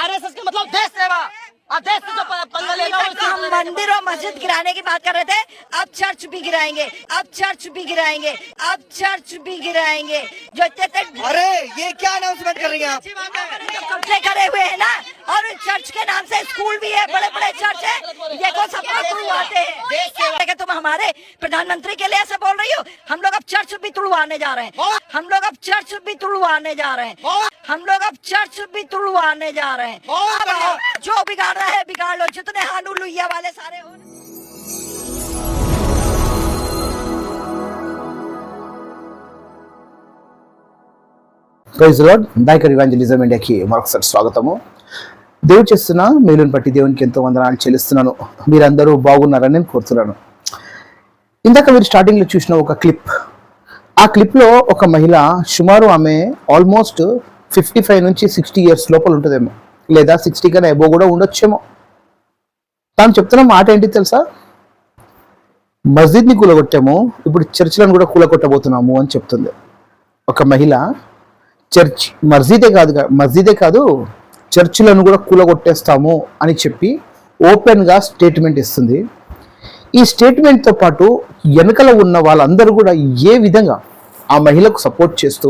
RSS का मतलब देश सेवा। देश से जो प- पंगा लेना तो हम मंदिर और मस्जिद गिराने की बात कर रहे थे अब चर्च भी गिराएँगे अब चर्च भी गिराएँगे अब चर्च भी गिराएँगे। जो अरे ये क्या अनाउंसमेंट कर रही हैं आप? जो कब्जे करे हुए हैं ना और चर्च के नाम से स्कूल भी है बड़े बड़े चर्च है ये को सब तुड़वाते हैं? तुम हमारे प्रधानमंत्री के लिए ऐसे बोल रही हो हम लोग अब चर्च भी तुड़वाने जा रहे हैं। हम लोग अब चर्च भी तुड़वाने जा रहे हैं हम लोग अब चर्च भी तुड़वाने जा रहे हैं अब आओ, जो बिगाड़ रहा है बिगाड़ लो जितने हानू लुइया वाले सारे हो ప్రైజ్ లాడ్ బైకర్ ఇవాంజలిజం ఇండియాకి మరొకసారి స్వాగతము దేవుడు చేస్తున్న మేలుని బట్టి దేవునికి ఎంతో వందనాలు చెల్లిస్తున్నాను మీరందరూ బాగున్నారని నేను కోరుతున్నాను ఇందాక మీరు స్టార్టింగ్లో చూసిన ఒక క్లిప్ ఆ క్లిప్లో ఒక మహిళ సుమారు ఆమె ఆల్మోస్ట్ ఫిఫ్టీ ఫైవ్ నుంచి సిక్స్టీ ఇయర్స్ లోపల ఉంటుందేమో. లేదా సిక్స్టీ కన్నా ఎబో కూడా ఉండొచ్చేమో. తాను చెప్తున్న మాట ఏంటి తెలుసా? మస్జిద్ని కూలగొట్టాము ఇప్పుడు చర్చిలను కూడా కూలగొట్టబోతున్నాము అని చెప్తుంది. ఒక మహిళ చర్చ్ మస్జిదే కాదు మస్జిదే కాదు చర్చిలను కూడా కూలగొట్టేస్తాము అని చెప్పి ఓపెన్గా స్టేట్మెంట్ ఇస్తుంది. ఈ స్టేట్మెంట్తో పాటు వెనకల ఉన్న వాళ్ళందరూ కూడా ఏ విధంగా ఆ మహిళకు సపోర్ట్ చేస్తూ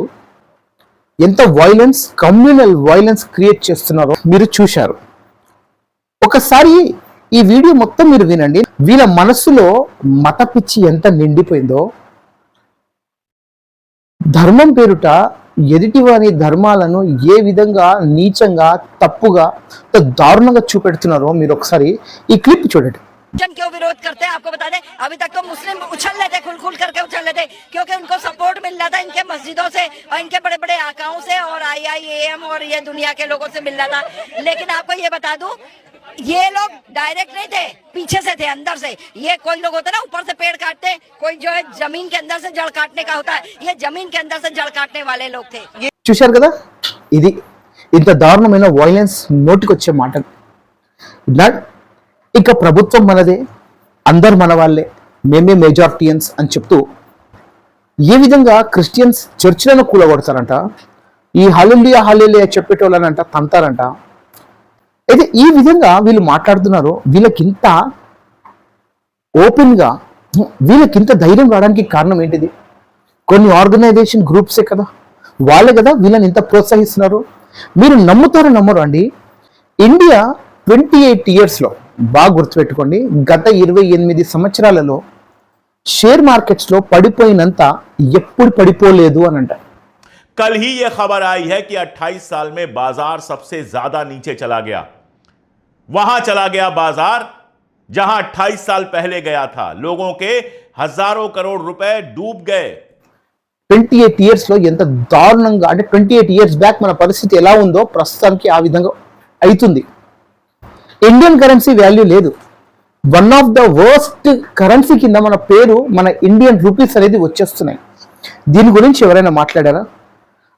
ఎంత వైలెన్స్ కమ్యూనల్ వైలెన్స్ క్రియేట్ చేస్తున్నారో మీరు చూశారు. ఒకసారి ఈ వీడియో మొత్తం మీరు వినండి. వీళ్ళ మనస్సులో మత పిచ్చి ఎంత నిండిపోయిందో ధర్మం పేరుట ఎదుటివారి ధర్మాలను ఏ విధంగా నీచంగా తప్పుగా దారుణంగా చూపెడుతున్నారో మీరు ఒకసారి ఈ క్లిప్ చూడండి. जन क्यों विरोध करते हैं आपको बता दें अभी तक तो मुस्लिम उछल रहे थे खुल खुल करके उछल रहे थे क्योंकि उनको सपोर्ट मिल रहा था इनके मस्जिदों से और इनके बड़े बड़े आकाओं से और आई आई एम और ये दुनिया के लोगों से मिल रहा था लेकिन आपको ये बता दूं ये लोग डायरेक्ट नहीं थे पीछे से थे अंदर से ये कोई लोग होते हैं ना ऊपर से पेड़ काटते हैं, कोई जो है जमीन के अंदर से जड़ काटने का होता है ये जमीन के अंदर से जड़ काटने वाले लोग थे చూశారు కదా ఇది ఇంత దారుణమైన వైలెన్స్ నోటికొచ్చే మాట నా- ఇక ప్రభుత్వం మనదే అందరు మన వాళ్ళే మేమే మెజార్టీయన్స్ అని చెప్తూ ఏ విధంగా క్రిస్టియన్స్ చర్చిలను కూలగొడతారంట ఈ హలిలియా హలిలియా చెప్పేటోళ్ళనంట తంతారంట. అయితే ఈ విధంగా వీళ్ళు మాట్లాడుతున్నారు వీళ్ళకింత ఓపెన్గా వీళ్ళకింత ధైర్యం రావడానికి కారణం ఏంటిది? కొన్ని ఆర్గనైజేషన్ గ్రూప్సే కదా వాళ్ళే కదా వీళ్ళని ఇంత ప్రోత్సహిస్తున్నారు. మీరు నమ్ముతారు నమ్మరు అండి ఇండియా ట్వంటీ ఎయిట్ ఇయర్స్లో బాగా గుర్తుపెట్టుకోండి గత ఇరవై ఎనిమిది సంవత్సరాలలో షేర్ మార్కెట్స్లో పడిపోయినంత ఎప్పుడు పడిపోలేదు అని అంటారు कल ही यह खबर आई है कि 28 साल में बाजार सबसे ज्यादा नीचे चला गया वहां चला गया बाजार जहां 28 साल पहले गया था लोगों के हजारों करोड़ रुपए डूब गए ట్వంటీ ఎయిట్ ఇయర్స్లో ఎంత దారుణంగా అంటే ట్వంటీ ఎయిట్ ఇయర్స్ బ్యాక్ మన పరిస్థితి ఎలా ఉందో ప్రస్తుతానికి ఆ విధంగా అవుతుంది ఇండియన్ కరెన్సీ వాల్యూ లేదు. One of the worst currency కింద మన పేరు మన ఇండియన్ రూపీస్ అనేది వచ్చేస్తున్నాయి. దీని గురించి ఎవరైనా మాట్లాడారా?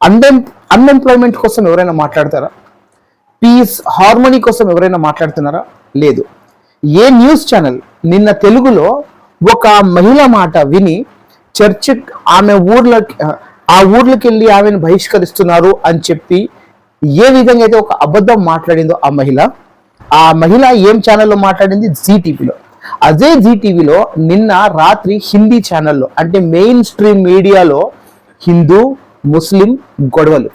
అన్ఎం అన్ఎంప్లాయ్మెంట్ కోసం ఎవరైనా మాట్లాడతారా? పీస్ హార్మోనీ కోసం ఎవరైనా మాట్లాడుతున్నారా? లేదు. ఏ న్యూస్ ఛానల్ నిన్న తెలుగులో ఒక మహిళ మాట విని చర్చ్ ఆమె ఊర్లోకి ఆ ఊర్లోకి వెళ్ళి ఆమెను బహిష్కరిస్తున్నారు అని చెప్పి ఏ విధంగా అయితే ఒక అబద్ధం మాట్లాడిందో ఆ మహిళ ఆ మహిళ ఏం ఛానల్లో మాట్లాడింది? జీ టీవీలో అదే జీ టీవీలో నిన్న రాత్రి హిందీ ఛానల్లో అంటే మెయిన్ స్ట్రీమ్ మీడియాలో హిందూ ముస్లిం గొడవలు.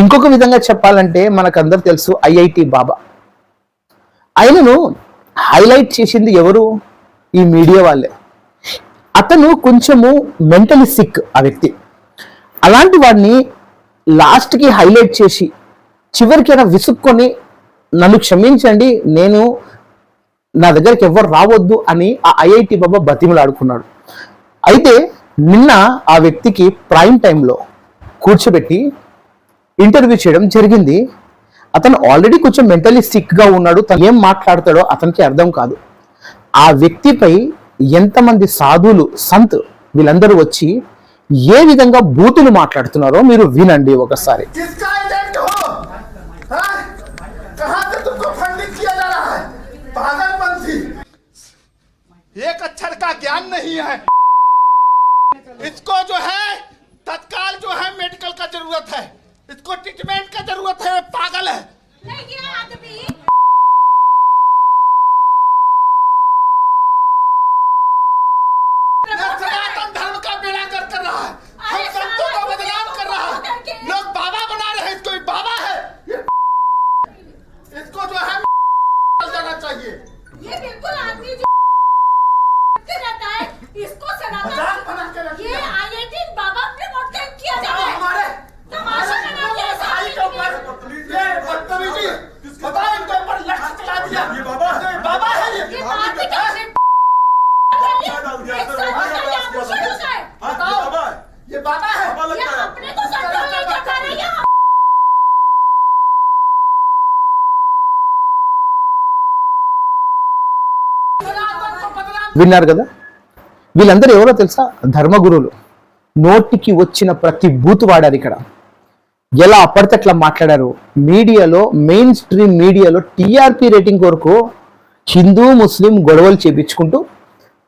ఇంకొక విధంగా చెప్పాలంటే మనకందరు తెలుసు ఐఐటి బాబా. ఆయనను హైలైట్ చేసింది ఎవరు? ఈ మీడియా వాళ్ళే. అతను కొంచెము మెంటలీ సిక్ ఆ వ్యక్తి. అలాంటి వాడిని లాస్ట్కి హైలైట్ చేసి చివరికి ఆయన విసుక్కొని నన్ను క్షమించండి నేను నా దగ్గరికి ఎవరు రావద్దు అని ఆ ఐఐటి బాబా బతిమలాడుకున్నాడు. అయితే నిన్న ఆ వ్యక్తికి ప్రైమ్ టైంలో కూర్చోబెట్టి ఇంటర్వ్యూ చేయడం జరిగింది. అతను ఆల్రెడీ కొంచెం మెంటలీ సిక్గా ఉన్నాడు తను ఏం మాట్లాడతాడో అతనికి అర్థం కాదు. ఆ వ్యక్తిపై ఎంతమంది సాధువులు సంత్ వీళ్ళందరూ వచ్చి ఏ విధంగా బూతులు మాట్లాడుతున్నారో మీరు వినండి ఒకసారి. नहीं है इसको जो है, तत्काल जो है मेडिकल का ज़रूरत है। इसको ट्रीटमेंट का ज़रूरत है। पागल है। बाबा है ये अपने को कंट्रोल नहीं कर पा रही है सनातन को बदनाम విన్నారు కదా వీళ్ళందరూ ఎవరో తెలుసా ధర్మగురువులు నోటికి వచ్చిన ప్రతి బూతు వాడారు ఇక్కడ ఎలా పడితే అట్లా మాట్లాడారు మీడియాలో మెయిన్ స్ట్రీమ్ మీడియాలో టీఆర్పీ రేటింగ్ కొరకు హిందూ ముస్లిం గొడవలు చేపించుకుంటూ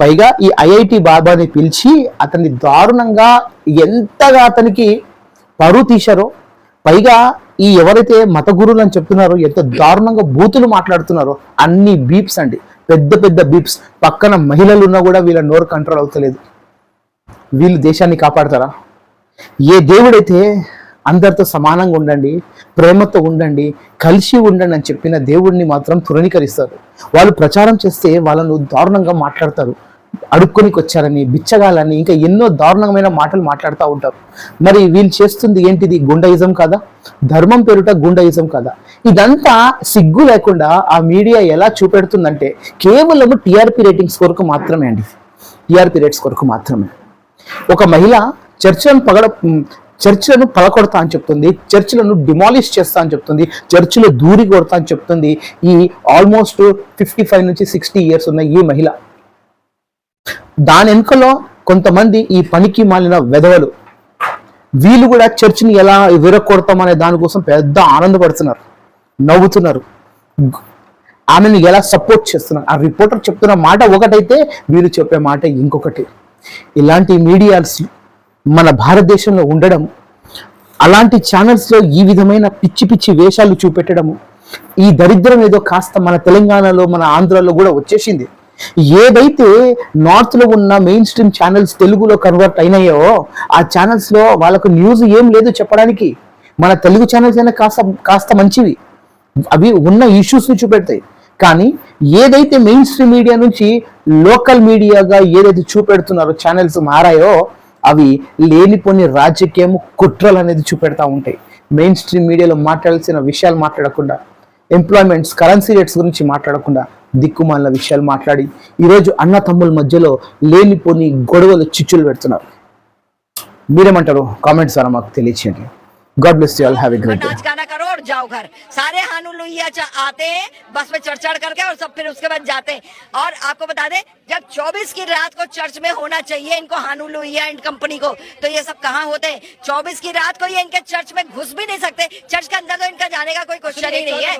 పైగా ఈ ఐఐటి బాబాని పిలిచి అతన్ని దారుణంగా ఎంతగా అతనికి పరువు తీశారో పైగా ఈ ఎవరైతే మత గురువులు అని చెప్తున్నారో ఎంత దారుణంగా బూతులు మాట్లాడుతున్నారో అన్ని బీప్స్ అండి. పెద్ద పెద్ద బీప్స్. పక్కన మహిళలు ఉన్నా కూడా వీళ్ళ నోరు కంట్రోల్ అవుతలేదు. వీళ్ళు దేశాన్ని కాపాడతారా? ఏ దేవుడైతే అందరితో సమానంగా ఉండండి ప్రేమతో ఉండండి కలిసి ఉండండి అని చెప్పిన దేవుడిని మాత్రం తృణీకరిస్తారు. వాళ్ళు ప్రచారం చేస్తే వాళ్ళను దారుణంగా మాట్లాడతారు. అడుక్కొనికి వచ్చారని బిచ్చగాలని ఇంకా ఎన్నో దారుణమైన మాటలు మాట్లాడుతూ ఉంటారు. మరి వీళ్ళు చేస్తుంది ఏంటిది? గుండయిజం కదా? ధర్మం పేరుట గుండయిజం కదా? ఇదంతా సిగ్గు లేకుండా ఆ మీడియా ఎలా చూపెడుతుందంటే కేవలం టీఆర్పీ రేటింగ్స్ కొరకు మాత్రమే అండి. టీఆర్పీ రేట్స్ కొరకు మాత్రమే. ఒక మహిళ చర్చలను పగడ చర్చిలను పలకొడతా అని చెప్తుంది చర్చిలను డిమాలిష్ చేస్తా అని చెప్తుంది చర్చిలో దూరి కొడతా అని చెప్తుంది. ఈ ఆల్మోస్ట్ ఫిఫ్టీ ఫైవ్ నుంచి సిక్స్టీ ఇయర్స్ ఉన్న ఈ మహిళ. దాని వెనుకలో కొంతమంది ఈ పనికి మాలిన వెధవలు. వీళ్ళు కూడా చర్చిని ఎలా విరగొడతాం అనే దానికోసం పెద్ద ఆనందపడుతున్నారు నవ్వుతున్నారు. ఆమెను ఎలా సపోర్ట్ చేస్తున్నారు? ఆ రిపోర్టర్ చెప్తున్న మాట ఒకటైతే వీళ్ళు చెప్పే మాట ఇంకొకటి. ఇలాంటి మీడియాస్ మన భారతదేశంలో ఉండడం అలాంటి ఛానల్స్లో ఈ విధమైన పిచ్చి పిచ్చి వేషాలు చూపెట్టడము ఈ దరిద్రం ఏదో కాస్త మన తెలంగాణలో మన ఆంధ్రాలో కూడా వచ్చేసింది. ఏదైతే నార్త్లో ఉన్న మెయిన్ స్ట్రీమ్ ఛానల్స్ తెలుగులో కన్వర్ట్ అయినాయో ఆ ఛానల్స్లో వాళ్ళకు న్యూస్ ఏం లేదు చెప్పడానికి. మన తెలుగు ఛానల్స్ అయినా కాస్త కాస్త మంచివి. అవి ఉన్న ఇష్యూస్ని చూపెడతాయి. కానీ ఏదైతే మెయిన్ స్ట్రీమ్ మీడియా నుంచి లోకల్ మీడియాగా ఏదైతే చూపెడుతున్నారో ఛానల్స్ మారాయో అవి లేనిపోని రాజకీయం కుట్రలు అనేది చూపెడతా ఉంటాయి. మెయిన్ స్ట్రీమ్ మీడియాలో మాట్లాడాల్సిన విషయాలు మాట్లాడకుండా ఎంప్లాయ్మెంట్స్ కరెన్సీ రేట్స్ గురించి మాట్లాడకుండా దిక్కుమాలిన విషయాలు మాట్లాడి ఈరోజు అన్న తమ్ముల మధ్యలో లేనిపోని గొడవలు చిచ్చులు పెడుతున్నారు మీరేమంటారు కామెంట్స్ ద్వారా మాకు తెలియచేయండి God bless you all have a great day नाच गाना करो और जाओ घर सारे हानू लुइया च- आते हैं बस में चढ़ चढ़ करके और सब फिर उसके बाद जाते हैं और आपको बता दें जब 24 की रात को चर्च में होना चाहिए इनको हानू लुइया एंड कंपनी को तो ये सब कहाँ होते हैं 24 की रात को ये इनके चर्च में घुस भी नहीं सकते चर्च के अंदर तो इनका जाने का कोई क्वेश्चन ही नहीं है